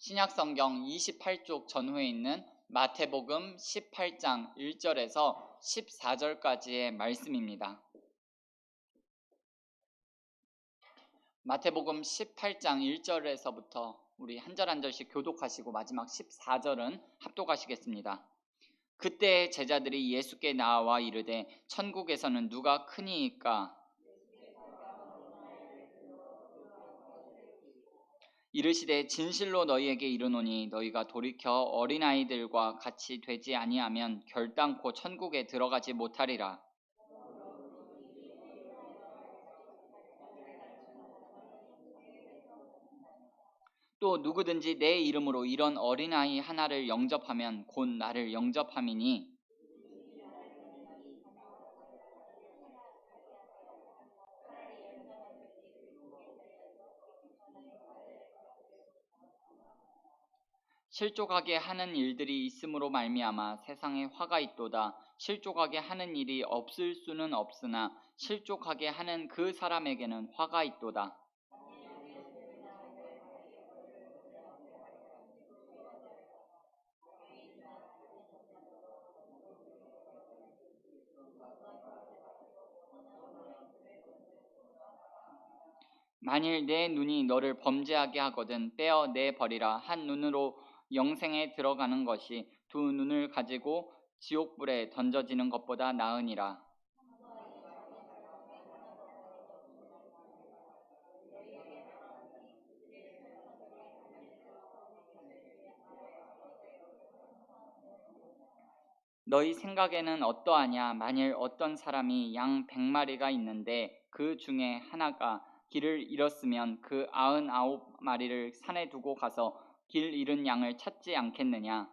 신약 성경 28쪽 전후에 있는 마태복음 18장 1절에서 14절까지의 말씀입니다. 마태복음 18장 1절에서부터 우리 한 절 한 절씩 교독하시고 마지막 14절은 합독하시겠습니다. 그때 제자들이 예수께 나와 이르되 천국에서는 누가 크니이까 이르시되 진실로 너희에게 이르노니 너희가 돌이켜 어린아이들과 같이 되지 아니하면 결단코 천국에 들어가지 못하리라. 또 누구든지 내 이름으로 이런 어린아이 하나를 영접하면 곧 나를 영접함이니 실족하게 하는 일들이 있음으로 말미암아 세상에 화가 있도다. 실족하게 하는 일이 없을 수는 없으나 실족하게 하는 그 사람에게는 화가 있도다. 만일 내 눈이 너를 범죄하게 하거든 떼어 내 버리라 한 눈으로 영생에 들어가는 것이 두 눈을 가지고 지옥불에 던져지는 것보다 나으니라. 너희 생각에는 어떠하냐? 만일 어떤 사람이 양 백마리가 있는데 그 중에 하나가 길을 잃었으면 그 아흔 아홉 마리를 산에 두고 가서 길 잃은 양을 찾지 않겠느냐?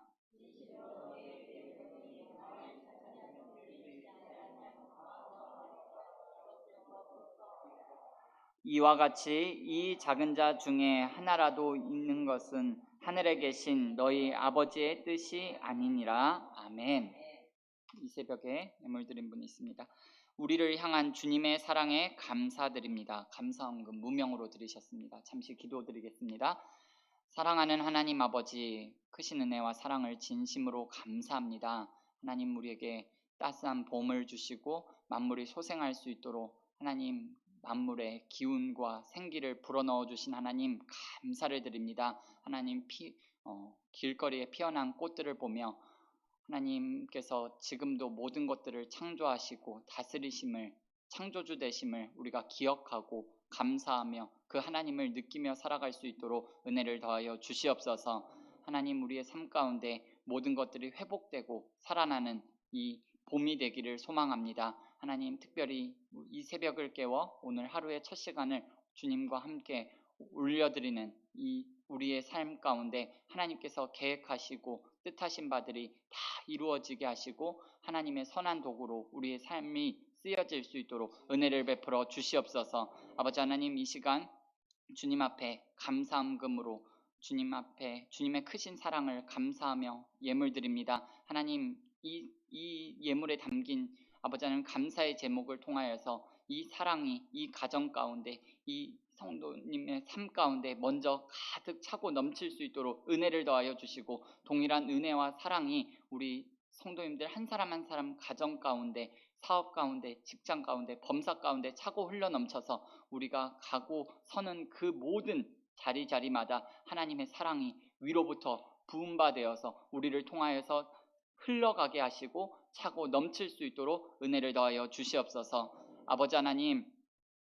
이와 같이 이 작은 자 중에 하나라도 있는 것은 하늘에 계신 너희 아버지의 뜻이 아니니라. 아멘. 이 새벽에 예물 드린 분이 있습니다. 우리를 향한 주님의 사랑에 감사드립니다. 감사원금 무명으로 드리셨습니다. 잠시 기도드리겠습니다. 사랑하는 하나님 아버지 크신 은혜와 사랑을 진심으로 감사합니다. 하나님 우리에게 따스한 봄을 주시고 만물이 소생할 수 있도록 하나님 만물의 기운과 생기를 불어넣어 주신 하나님 감사를 드립니다. 하나님 피, 어, 길거리에 피어난 꽃들을 보며 하나님께서 지금도 모든 것들을 창조하시고 다스리심을 창조주 되심을 우리가 기억하고 감사하며 그 하나님을 느끼며 살아갈 수 있도록 은혜를 더하여 주시옵소서. 하나님 우리의 삶 가운데 모든 것들이 회복되고 살아나는 이 봄이 되기를 소망합니다. 하나님 특별히 이 새벽을 깨워 오늘 하루의 첫 시간을 주님과 함께 올려드리는 이 우리의 삶 가운데 하나님께서 계획하시고 뜻하신 바들이 다 이루어지게 하시고 하나님의 선한 도구로 우리의 삶이 쓰여질 수 있도록 은혜를 베풀어 주시옵소서. 아버지 하나님 이 시간 주님 앞에 감사함금으로 주님 앞에 주님의 크신 사랑을 감사하며 예물 드립니다. 하나님 이, 이 예물에 담긴 아버지 하나님 감사의 제목을 통하여서 이 사랑이 이 가정 가운데 이 성도님의 삶 가운데 먼저 가득 차고 넘칠 수 있도록 은혜를 더하여 주시고 동일한 은혜와 사랑이 우리 성도님들 한 사람 한 사람 가정 가운데 사업 가운데 직장 가운데 범사 가운데 차고 흘러 넘쳐서 우리가 가고 서는 그 모든 자리 자리마다 하나님의 사랑이 위로부터 부음받되어서 우리를 통하여서 흘러가게 하시고 차고 넘칠 수 있도록 은혜를 더하여 주시옵소서. 아버지 하나님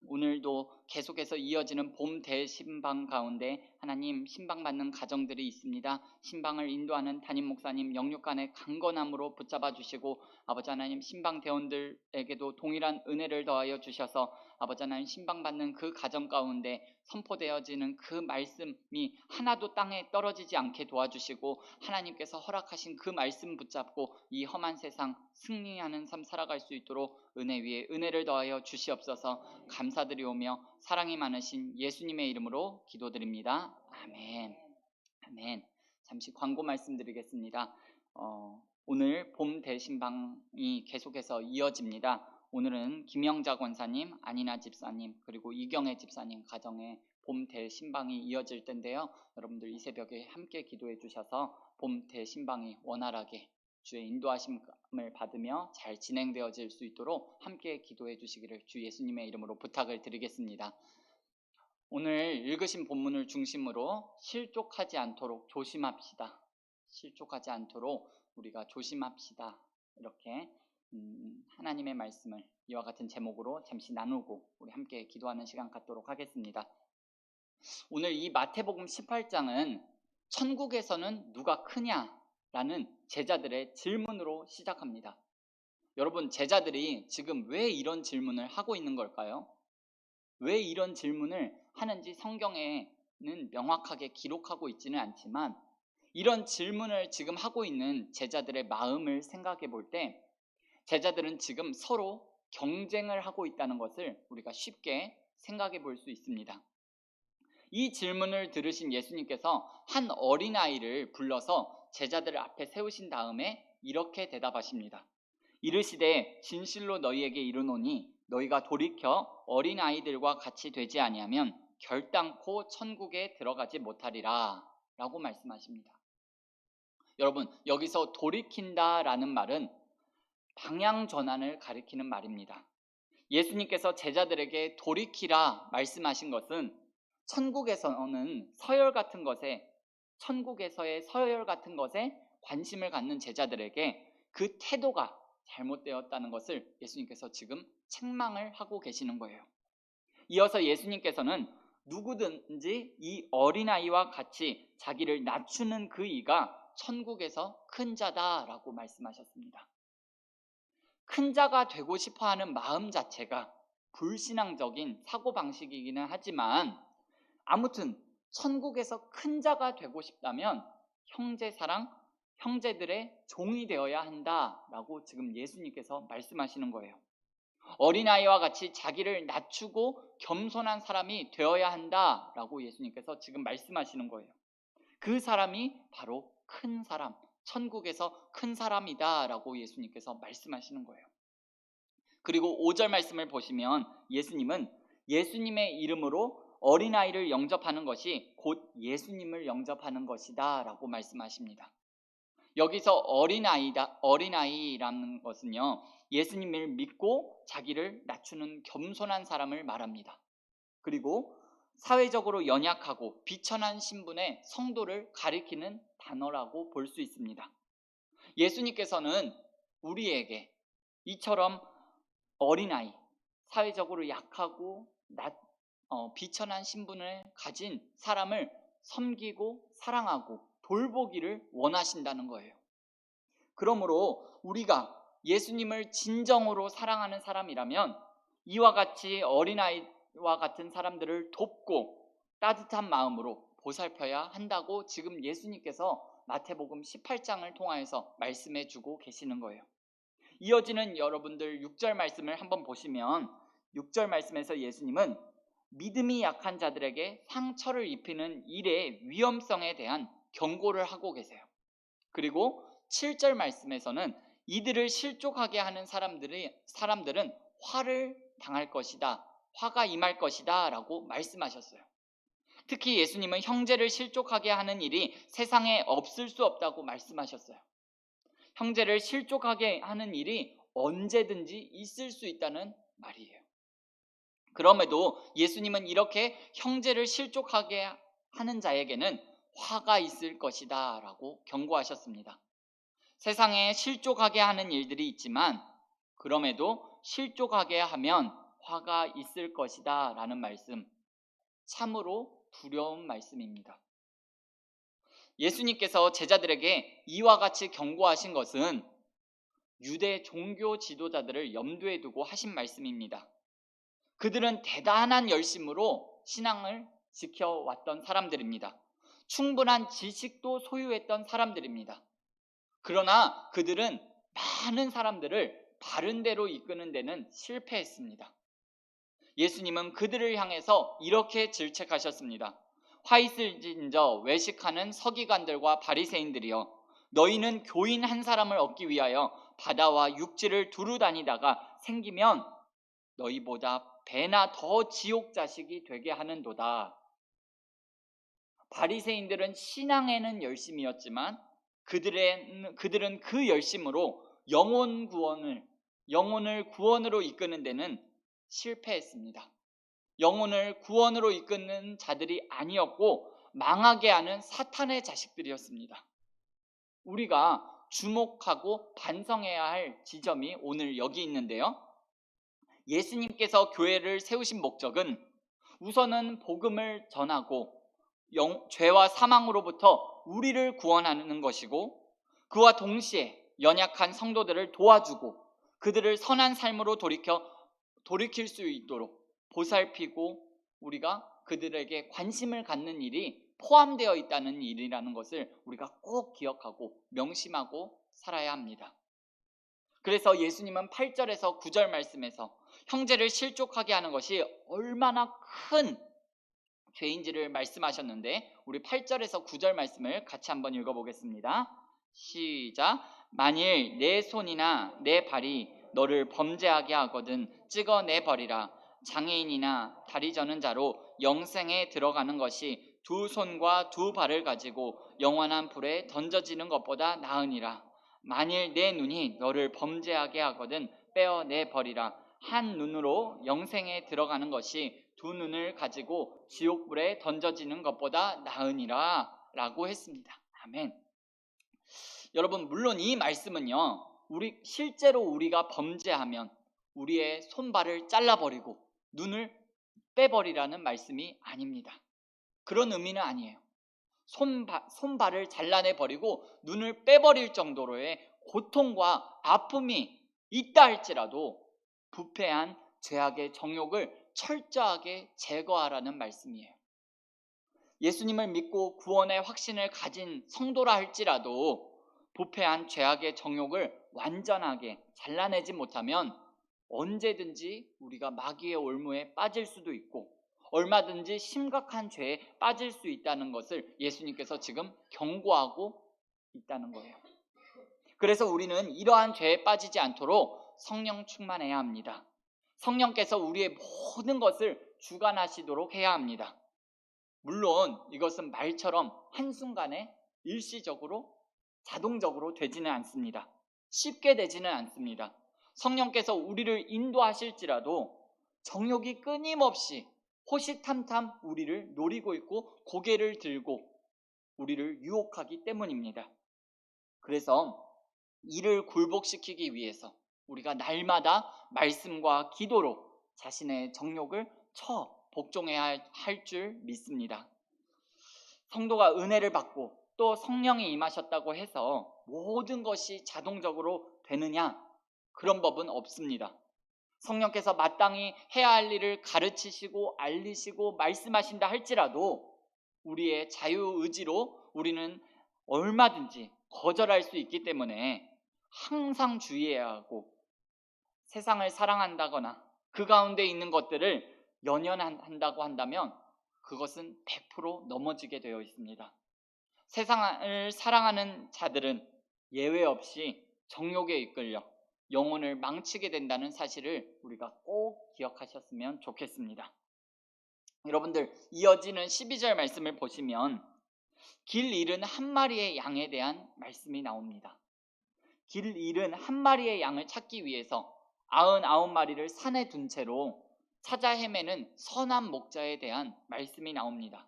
오늘도 계속해서 이어지는 봄 대신방 가운데 하나님 신방 받는 가정들이 있습니다. 신방을 인도하는 담임 목사님 영육간의 강건함으로 붙잡아 주시고 아버지 하나님 신방 대원들에게도 동일한 은혜를 더하여 주셔서 아버지 하나님 신방 받는 그 가정 가운데 선포되어지는 그 말씀이 하나도 땅에 떨어지지 않게 도와주시고 하나님께서 허락하신 그 말씀 붙잡고 이 험한 세상 승리하는 삶 살아갈 수 있도록 은혜 위에 은혜를 더하여 주시옵소서 감사드리오며 사랑이 많으신 예수님의 이름으로 기도드립니다. 아멘. 아멘. 잠시 광고 말씀드리겠습니다. 어, 오늘 봄 대신방이 계속해서 이어집니다. 오늘은 김영자 권사님, 안이나 집사님, 그리고 이경혜 집사님 가정에 봄 대신방이 이어질 텐데요. 여러분들 이 새벽에 함께 기도해 주셔서 봄 대신방이 원활하게 주의 인도하심을 받으며 잘 진행되어질 수 있도록 함께 기도해 주시기를 주 예수님의 이름으로 부탁을 드리겠습니다. 오늘 읽으신 본문을 중심으로 실족하지 않도록 조심합시다. 실족하지 않도록 우리가 조심합시다. 이렇게 음, 하나님의 말씀을 이와 같은 제목으로 잠시 나누고 우리 함께 기도하는 시간 갖도록 하겠습니다. 오늘 이 마태복음 18장은 천국에서는 누가 크냐 라는 제자들의 질문으로 시작합니다. 여러분, 제자들이 지금 왜 이런 질문을 하고 있는 걸까요? 왜 이런 질문을 하는지 성경에는 명확하게 기록하고 있지는 않지만 이런 질문을 지금 하고 있는 제자들의 마음을 생각해 볼 때 제자들은 지금 서로 경쟁을 하고 있다는 것을 우리가 쉽게 생각해 볼 수 있습니다. 이 질문을 들으신 예수님께서 한 어린아이를 불러서 제자들 앞에 세우신 다음에 이렇게 대답하십니다. 이르시되 진실로 너희에게 이르노니 너희가 돌이켜 어린 아이들과 같이 되지 아니하면 결단코 천국에 들어가지 못하리라 라고 말씀하십니다. 여러분 여기서 돌이킨다라는 말은 방향 전환을 가리키는 말입니다. 예수님께서 제자들에게 돌이키라 말씀하신 것은 천국에서는 서열 같은 것에 천국에서의 서열 같은 것에 관심을 갖는 제자들에게 그 태도가 잘못되었다는 것을 예수님께서 지금 책망을 하고 계시는 거예요. 이어서 예수님께서는 누구든지 이 어린아이와 같이 자기를 낮추는 그 이가 천국에서 큰 자다라고 말씀하셨습니다. 큰 자가 되고 싶어 하는 마음 자체가 불신앙적인 사고방식이기는 하지만 아무튼 천국에서 큰 자가 되고 싶다면 형제 사랑, 형제들의 종이 되어야 한다라고 지금 예수님께서 말씀하시는 거예요. 어린아이와 같이 자기를 낮추고 겸손한 사람이 되어야 한다라고 예수님께서 지금 말씀하시는 거예요. 그 사람이 바로 큰 사람, 천국에서 큰 사람이다라고 예수님께서 말씀하시는 거예요. 그리고 5절 말씀을 보시면 예수님은 예수님의 이름으로 어린아이를 영접하는 것이 곧 예수님을 영접하는 것이다 라고 말씀하십니다. 여기서 어린아이다, 어린아이라는 것은요, 예수님을 믿고 자기를 낮추는 겸손한 사람을 말합니다. 그리고 사회적으로 연약하고 비천한 신분의 성도를 가리키는 단어라고 볼 수 있습니다. 예수님께서는 우리에게 이처럼 어린아이, 사회적으로 약하고 낮, 어, 비천한 신분을 가진 사람을 섬기고 사랑하고 돌보기를 원하신다는 거예요. 그러므로 우리가 예수님을 진정으로 사랑하는 사람이라면 이와 같이 어린아이와 같은 사람들을 돕고 따뜻한 마음으로 보살펴야 한다고 지금 예수님께서 마태복음 18장을 통하여서 말씀해 주고 계시는 거예요. 이어지는 여러분들 6절 말씀을 한번 보시면 6절 말씀에서 예수님은 믿음이 약한 자들에게 상처를 입히는 일의 위험성에 대한 경고를 하고 계세요. 그리고 7절 말씀에서는 이들을 실족하게 하는 사람들이 사람들은 화를 당할 것이다. 화가 임할 것이다 라고 말씀하셨어요. 특히 예수님은 형제를 실족하게 하는 일이 세상에 없을 수 없다고 말씀하셨어요. 형제를 실족하게 하는 일이 언제든지 있을 수 있다는 말이에요. 그럼에도 예수님은 이렇게 형제를 실족하게 하는 자에게는 화가 있을 것이다 라고 경고하셨습니다. 세상에 실족하게 하는 일들이 있지만 그럼에도 실족하게 하면 화가 있을 것이다 라는 말씀 참으로 두려운 말씀입니다. 예수님께서 제자들에게 이와 같이 경고하신 것은 유대 종교 지도자들을 염두에 두고 하신 말씀입니다. 그들은 대단한 열심으로 신앙을 지켜왔던 사람들입니다. 충분한 지식도 소유했던 사람들입니다. 그러나 그들은 많은 사람들을 바른 대로 이끄는 데는 실패했습니다. 예수님은 그들을 향해서 이렇게 질책하셨습니다. 화이슬진저 외식하는 서기관들과 바리새인들이여 너희는 교인 한 사람을 얻기 위하여 바다와 육지를 두루 다니다가 생기면 너희보다 배나 더 지옥 자식이 되게 하는도다. 바리새인들은 신앙에는 열심이었지만 그들의 그들은 그 열심으로 영혼 구원을 영혼을 구원으로 이끄는 데는 실패했습니다. 영혼을 구원으로 이끄는 자들이 아니었고 망하게 하는 사탄의 자식들이었습니다. 우리가 주목하고 반성해야 할 지점이 오늘 여기 있는데요. 예수님께서 교회를 세우신 목적은 우선은 복음을 전하고 영, 죄와 사망으로부터 우리를 구원하는 것이고 그와 동시에 연약한 성도들을 도와주고 그들을 선한 삶으로 돌이켜 돌이킬 수 있도록 보살피고 우리가 그들에게 관심을 갖는 일이 포함되어 있다는 일이라는 것을 우리가 꼭 기억하고 명심하고 살아야 합니다. 그래서 예수님은 8절에서 9절 말씀에서 형제를 실족하게 하는 것이 얼마나 큰 죄인지를 말씀하셨는데 우리 8절에서 9절 말씀을 같이 한번 읽어보겠습니다. 시작. 만일 내 손이나 내 발이 너를 범죄하게 하거든 찍어내 버리라. 장애인이나 다리 저는 자로 영생에 들어가는 것이 두 손과 두 발을 가지고 영원한 불에 던져지는 것보다 나으니라. 만일 내 눈이 너를 범죄하게 하거든 빼어내 버리라. 한 눈으로 영생에 들어가는 것이 두 눈을 가지고 지옥불에 던져지는 것보다 나으니라 라고 했습니다. 아멘. 여러분, 물론 이 말씀은요, 우리, 실제로 우리가 범죄하면 우리의 손발을 잘라버리고 눈을 빼버리라는 말씀이 아닙니다. 그런 의미는 아니에요. 손바, 손발을 잘라내 버리고 눈을 빼버릴 정도로의 고통과 아픔이 있다 할지라도 부패한 죄악의 정욕을 철저하게 제거하라는 말씀이에요. 예수님을 믿고 구원의 확신을 가진 성도라 할지라도 부패한 죄악의 정욕을 완전하게 잘라내지 못하면 언제든지 우리가 마귀의 올무에 빠질 수도 있고 얼마든지 심각한 죄에 빠질 수 있다는 것을 예수님께서 지금 경고하고 있다는 거예요. 그래서 우리는 이러한 죄에 빠지지 않도록 성령 충만해야 합니다. 성령께서 우리의 모든 것을 주관하시도록 해야 합니다. 물론 이것은 말처럼 한순간에 일시적으로 자동적으로 되지는 않습니다. 쉽게 되지는 않습니다. 성령께서 우리를 인도하실지라도 정욕이 끊임없이 호시탐탐 우리를 노리고 있고 고개를 들고 우리를 유혹하기 때문입니다. 그래서 이를 굴복시키기 위해서 우리가 날마다 말씀과 기도로 자신의 정욕을 처 복종해야 할 줄 믿습니다. 성도가 은혜를 받고 또 성령이 임하셨다고 해서 모든 것이 자동적으로 되느냐? 그런 법은 없습니다. 성령께서 마땅히 해야 할 일을 가르치시고 알리시고 말씀하신다 할지라도 우리의 자유의지로 우리는 얼마든지 거절할 수 있기 때문에 항상 주의해야 하고 세상을 사랑한다거나 그 가운데 있는 것들을 연연한다고 한다면 그것은 100% 넘어지게 되어 있습니다. 세상을 사랑하는 자들은 예외 없이 정욕에 이끌려 영혼을 망치게 된다는 사실을 우리가 꼭 기억하셨으면 좋겠습니다. 여러분들 이어지는 12절 말씀을 보시면 길 잃은 한 마리의 양에 대한 말씀이 나옵니다. 길 잃은 한 마리의 양을 찾기 위해서 아흔아홉 마리를 산에 둔 채로 찾아 헤매는 선한 목자에 대한 말씀이 나옵니다.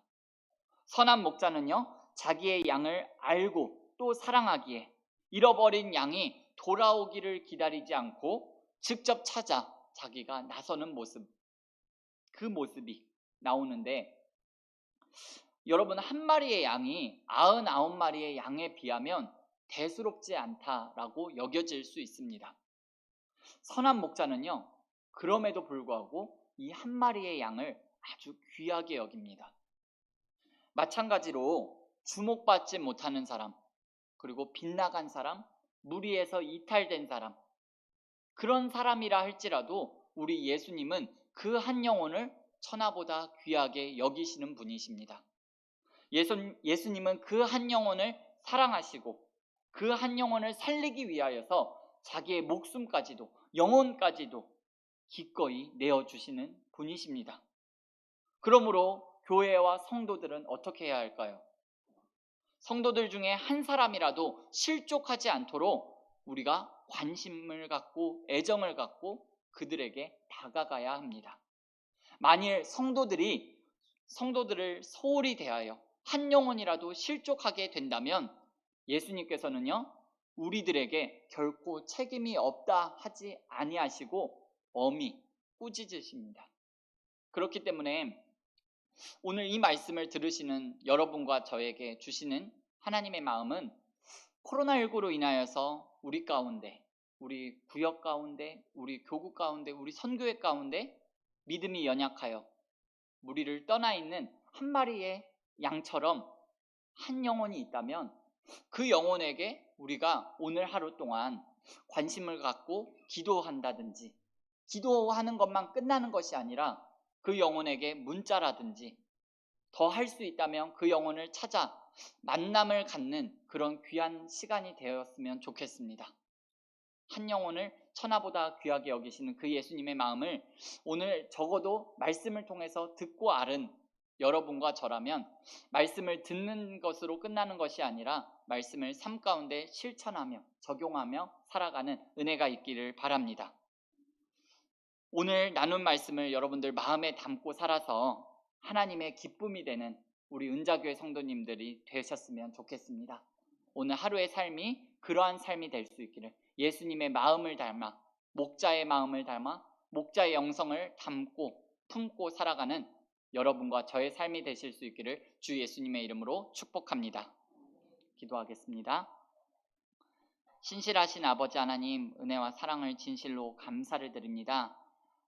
선한 목자는요, 자기의 양을 알고 또 사랑하기에 잃어버린 양이 돌아오기를 기다리지 않고 직접 찾아 자기가 나서는 모습, 그 모습이 나오는데 여러분 한 마리의 양이 아흔아홉 마리의 양에 비하면 대수롭지 않다라고 여겨질 수 있습니다. 선한 목자는요, 그럼에도 불구하고 이 한 마리의 양을 아주 귀하게 여깁니다. 마찬가지로 주목받지 못하는 사람, 그리고 빗나간 사람, 무리에서 이탈된 사람, 그런 사람이라 할지라도 우리 예수님은 그 한 영혼을 천하보다 귀하게 여기시는 분이십니다. 예수, 예수님은 그 한 영혼을 사랑하시고 그 한 영혼을 살리기 위하여서 자기의 목숨까지도 영혼까지도 기꺼이 내어주시는 분이십니다. 그러므로 교회와 성도들은 어떻게 해야 할까요? 성도들 중에 한 사람이라도 실족하지 않도록 우리가 관심을 갖고 애정을 갖고 그들에게 다가가야 합니다. 만일 성도들이 성도들을 소홀히 대하여 한 영혼이라도 실족하게 된다면 예수님께서는요 우리들에게 결코 책임이 없다 하지 아니하시고 엄히 꾸짖으십니다. 그렇기 때문에 오늘 이 말씀을 들으시는 여러분과 저에게 주시는 하나님의 마음은 코로나19로 인하여서 우리 가운데, 우리 구역 가운데, 우리 교구 가운데, 우리 선교회 가운데 믿음이 연약하여 무리를 떠나 있는 한 마리의 양처럼 한 영혼이 있다면 그 영혼에게 우리가 오늘 하루 동안 관심을 갖고 기도한다든지 기도하는 것만 끝나는 것이 아니라 그 영혼에게 문자라든지 더 할 수 있다면 그 영혼을 찾아 만남을 갖는 그런 귀한 시간이 되었으면 좋겠습니다. 한 영혼을 천하보다 귀하게 여기시는 그 예수님의 마음을 오늘 적어도 말씀을 통해서 듣고 알은 여러분과 저라면 말씀을 듣는 것으로 끝나는 것이 아니라 말씀을 삶 가운데 실천하며 적용하며 살아가는 은혜가 있기를 바랍니다. 오늘 나눈 말씀을 여러분들 마음에 담고 살아서 하나님의 기쁨이 되는 우리 은자교회 성도님들이 되셨으면 좋겠습니다. 오늘 하루의 삶이 그러한 삶이 될 수 있기를 예수님의 마음을 닮아 목자의 마음을 닮아 목자의 영성을 담고 품고 살아가는 여러분과 저의 삶이 되실 수 있기를 주 예수님의 이름으로 축복합니다. 기도하겠습니다. 신실하신 아버지 하나님 은혜와 사랑을 진실로 감사를 드립니다.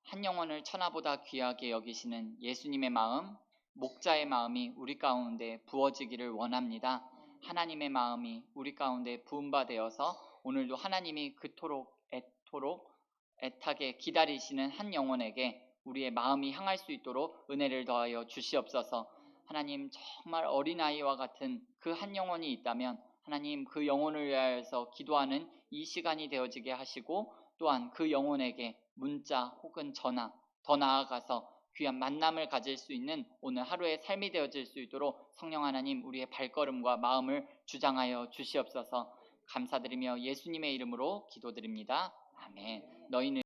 한 영혼을 천하보다 귀하게 여기시는 예수님의 마음, 목자의 마음이 우리 가운데 부어지기를 원합니다. 하나님의 마음이 우리 가운데 부음바 되어서 오늘도 하나님이 그토록 애토록 애타게 기다리시는 한 영혼에게 우리의 마음이 향할 수 있도록 은혜를 더하여 주시옵소서. 하나님 정말 어린아이와 같은 그 한 영혼이 있다면 하나님 그 영혼을 위하여서 기도하는 이 시간이 되어지게 하시고 또한 그 영혼에게 문자 혹은 전화 더 나아가서 귀한 만남을 가질 수 있는 오늘 하루의 삶이 되어질 수 있도록 성령 하나님 우리의 발걸음과 마음을 주장하여 주시옵소서 감사드리며 예수님의 이름으로 기도드립니다. 아멘. 너희는